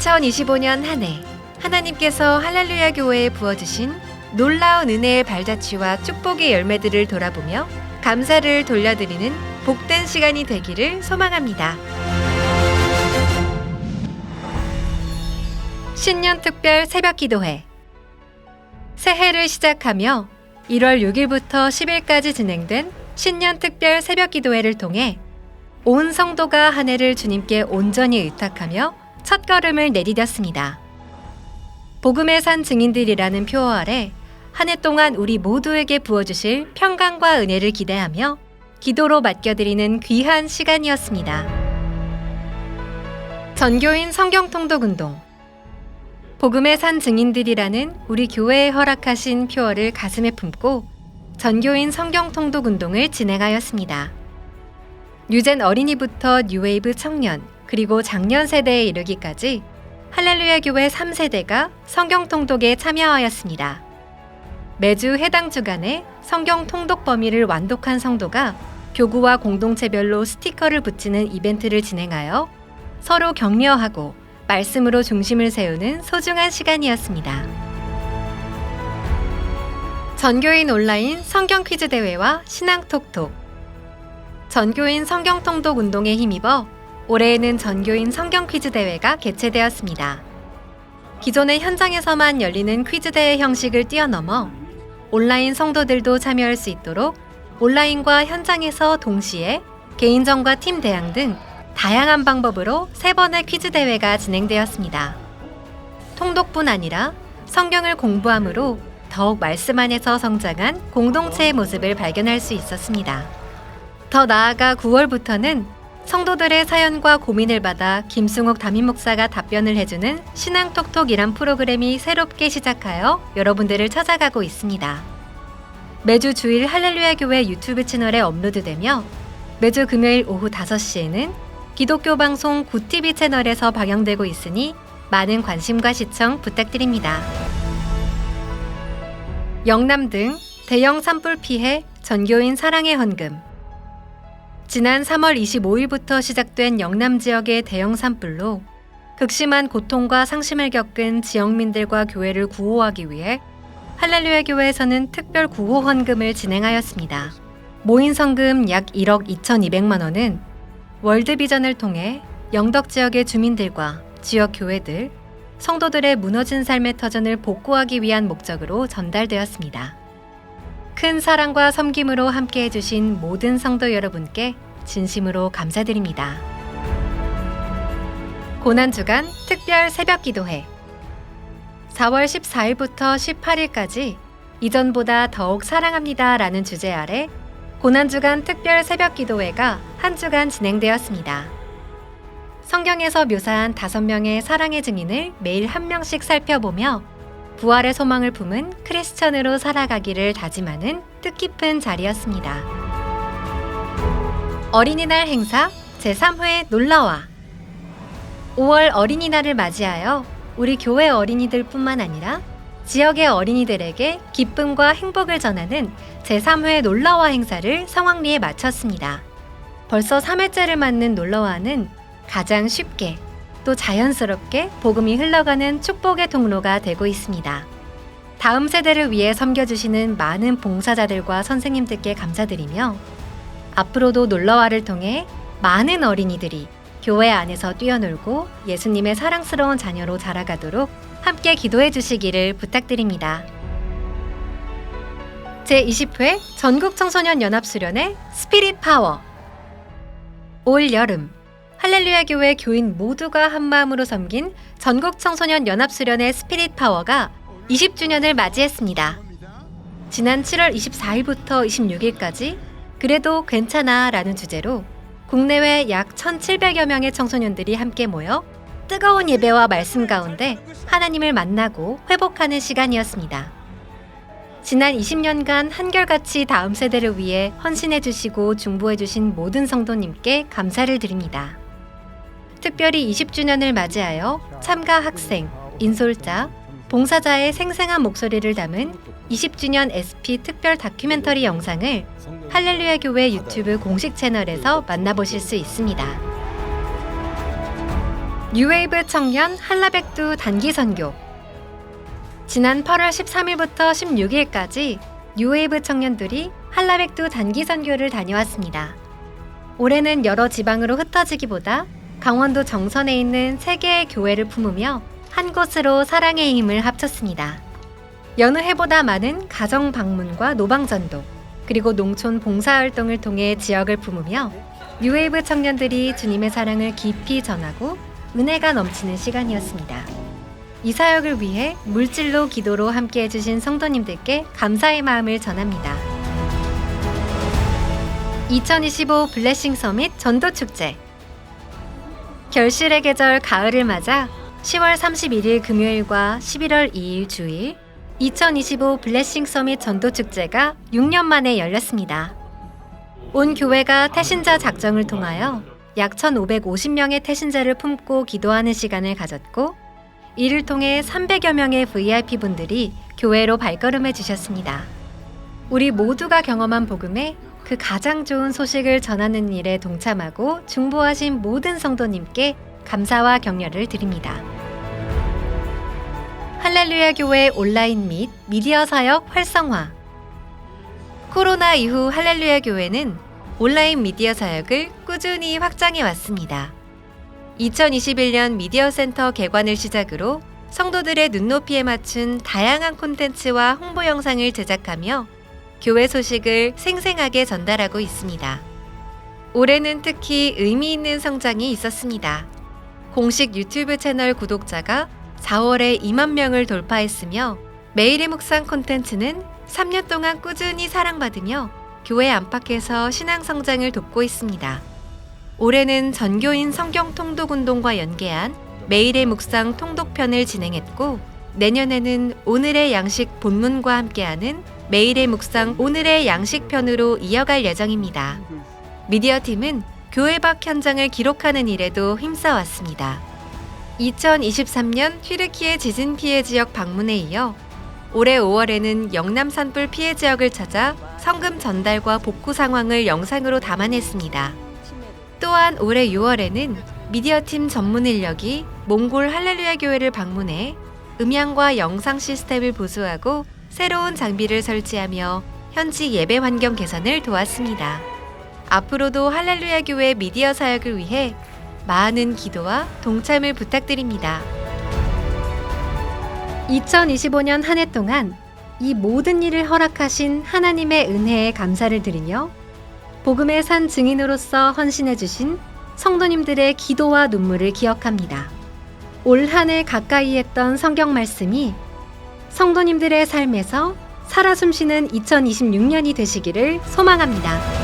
2025년 한 해 하나님께서 할렐루야 교회에 부어주신 놀라운 은혜의 발자취와 축복의 열매들을 돌아보며 감사를 돌려드리는 복된 시간이 되기를 소망합니다. 신년 특별 새벽 기도회 새해를 시작하며 1월 6일부터 10일까지 진행된 신년 특별 새벽 기도회를 통해 온 성도가 한 해를 주님께 온전히 의탁하며 첫걸음을 내디뎠습니다. 복음의 산 증인들이라는 표어 아래 한 해 동안 우리 모두에게 부어주실 평강과 은혜를 기대하며 기도로 맡겨드리는 귀한 시간이었습니다. 전교인 성경통독 운동 복음의 산 증인들이라는 우리 교회에 허락하신 표어를 가슴에 품고 전교인 성경통독 운동을 진행하였습니다. 뉴젠 어린이부터 뉴웨이브 청년, 그리고 장년 세대에 이르기까지 할렐루야 교회 3세대가 성경 통독에 참여하였습니다. 매주 해당 주간에 성경 통독 범위를 완독한 성도가 교구와 공동체별로 스티커를 붙이는 이벤트를 진행하여 서로 격려하고 말씀으로 중심을 세우는 소중한 시간이었습니다. 전교인 온라인 성경 퀴즈 대회와 신앙 톡톡 전교인 성경 통독 운동에 힘입어 올해에는 전교인 성경 퀴즈 대회가 개최되었습니다. 기존의 현장에서만 열리는 퀴즈 대회 형식을 뛰어넘어 온라인 성도들도 참여할 수 있도록 온라인과 현장에서 동시에 개인전과 팀 대항 등 다양한 방법으로 세 번의 퀴즈 대회가 진행되었습니다. 통독뿐 아니라 성경을 공부함으로 더욱 말씀 안에서 성장한 공동체의 모습을 발견할 수 있었습니다. 더 나아가 9월부터는 성도들의 사연과 고민을 받아 김승욱 담임 목사가 답변을 해주는 신앙톡톡이란 프로그램이 새롭게 시작하여 여러분들을 찾아가고 있습니다. 매주 주일 할렐루야 교회 유튜브 채널에 업로드되며 매주 금요일 오후 5시에는 기독교 방송 구TV 채널에서 방영되고 있으니 많은 관심과 시청 부탁드립니다. 영남 등 대형 산불 피해 전교인 사랑의 헌금 지난 3월 25일부터 시작된 영남 지역의 대형 산불로 극심한 고통과 상심을 겪은 지역민들과 교회를 구호하기 위해 할렐루야 교회에서는 특별 구호 헌금을 진행하였습니다. 모인 성금 약 1억 2,200만 원은 월드비전을 통해 영덕 지역의 주민들과 지역 교회들, 성도들의 무너진 삶의 터전을 복구하기 위한 목적으로 전달되었습니다. 큰 사랑과 섬김으로 함께 해주신 모든 성도 여러분께 진심으로 감사드립니다. 고난주간 특별 새벽 기도회 4월 14일부터 18일까지 이전보다 더욱 사랑합니다 라는 주제 아래 고난주간 특별 새벽 기도회가 한 주간 진행되었습니다. 성경에서 묘사한 다섯 명의 사랑의 증인을 매일 한 명씩 살펴보며 부활의 소망을 품은 크리스천으로 살아가기를 다짐하는 뜻깊은 자리였습니다. 어린이날 행사 제3회 놀러와 5월 어린이날을 맞이하여 우리 교회 어린이들 뿐만 아니라 지역의 어린이들에게 기쁨과 행복을 전하는 제3회 놀러와 행사를 성황리에 마쳤습니다. 벌써 3회째를 맞는 놀러와는 가장 쉽게 또 자연스럽게 복음이 흘러가는 축복의 통로가 되고 있습니다. 다음 세대를 위해 섬겨주시는 많은 봉사자들과 선생님들께 감사드리며 앞으로도 놀러와를 통해 많은 어린이들이 교회 안에서 뛰어놀고 예수님의 사랑스러운 자녀로 자라가도록 함께 기도해 주시기를 부탁드립니다. 제20회 전국 청소년 연합 수련회 스피릿 파워 올 여름 할렐루야 교회 교인 모두가 한 마음으로 섬긴 전국 청소년 연합 수련회 스피릿 파워가 20주년을 맞이했습니다. 지난 7월 24일부터 26일까지 그래도 괜찮아 라는 주제로 국내외 약 1,700여 명의 청소년들이 함께 모여 뜨거운 예배와 말씀 가운데 하나님을 만나고 회복하는 시간이었습니다. 지난 20년간 한결같이 다음 세대를 위해 헌신해 주시고 중보해 주신 모든 성도님께 감사를 드립니다. 특별히 20주년을 맞이하여 참가 학생, 인솔자, 봉사자의 생생한 목소리를 담은 20주년 SP 특별 다큐멘터리 영상을 할렐루야 교회 유튜브 공식 채널에서 만나보실 수 있습니다. 뉴웨이브 청년 한라백두 단기 선교 지난 8월 13일부터 16일까지 뉴웨이브 청년들이 한라백두 단기 선교를 다녀왔습니다. 올해는 여러 지방으로 흩어지기보다 강원도 정선에 있는 세 개의 교회를 품으며 한 곳으로 사랑의 힘을 합쳤습니다. 여느 해보다 많은 가정 방문과 노방 전도, 그리고 농촌 봉사 활동을 통해 지역을 품으며 뉴웨이브 청년들이 주님의 사랑을 깊이 전하고 은혜가 넘치는 시간이었습니다. 이 사역을 위해 물질로 기도로 함께 해주신 성도님들께 감사의 마음을 전합니다. 2025 블레싱 서밋 전도 축제 결실의 계절 가을을 맞아 10월 31일 금요일과 11월 2일 주일 2025 블레싱 서밋 전도 축제가 6년 만에 열렸습니다. 온 교회가 태신자 작정을 통하여 약 1,550명의 태신자를 품고 기도하는 시간을 가졌고 이를 통해 300여 명의 VIP 분들이 교회로 발걸음해 주셨습니다. 우리 모두가 경험한 복음에 그 가장 좋은 소식을 전하는 일에 동참하고 중보하신 모든 성도님께 감사와 격려를 드립니다. 할렐루야 교회 온라인 및 미디어 사역 활성화 코로나 이후 할렐루야 교회는 온라인 미디어 사역을 꾸준히 확장해 왔습니다. 2021년 미디어 센터 개관을 시작으로 성도들의 눈높이에 맞춘 다양한 콘텐츠와 홍보 영상을 제작하며 교회 소식을 생생하게 전달하고 있습니다. 올해는 특히 의미 있는 성장이 있었습니다. 공식 유튜브 채널 구독자가 4월에 2만 명을 돌파했으며 매일의 묵상 콘텐츠는 3년 동안 꾸준히 사랑받으며 교회 안팎에서 신앙 성장을 돕고 있습니다. 올해는 전교인 성경 통독 운동과 연계한 매일의 묵상 통독편을 진행했고 내년에는 오늘의 양식 본문과 함께하는 매일의 묵상 오늘의 양식편으로 이어갈 예정입니다. 미디어 팀은 교회 밖 현장을 기록하는 일에도 힘써왔습니다. 2023년 튀르키예 지진 피해 지역 방문에 이어 올해 5월에는 영남 산불 피해 지역을 찾아 성금 전달과 복구 상황을 영상으로 담아냈습니다. 또한 올해 6월에는 미디어팀 전문 인력이 몽골 할렐루야 교회를 방문해 음향과 영상 시스템을 보수하고 새로운 장비를 설치하며 현지 예배 환경 개선을 도왔습니다. 앞으로도 할렐루야 교회 미디어 사역을 위해 많은 기도와 동참을 부탁드립니다. 2025년 한 해 동안 이 모든 일을 허락하신 하나님의 은혜에 감사를 드리며 복음의 산 증인으로서 헌신해 주신 성도님들의 기도와 눈물을 기억합니다. 올 한 해 가까이 했던 성경 말씀이 성도님들의 삶에서 살아 숨쉬는 2026년이 되시기를 소망합니다.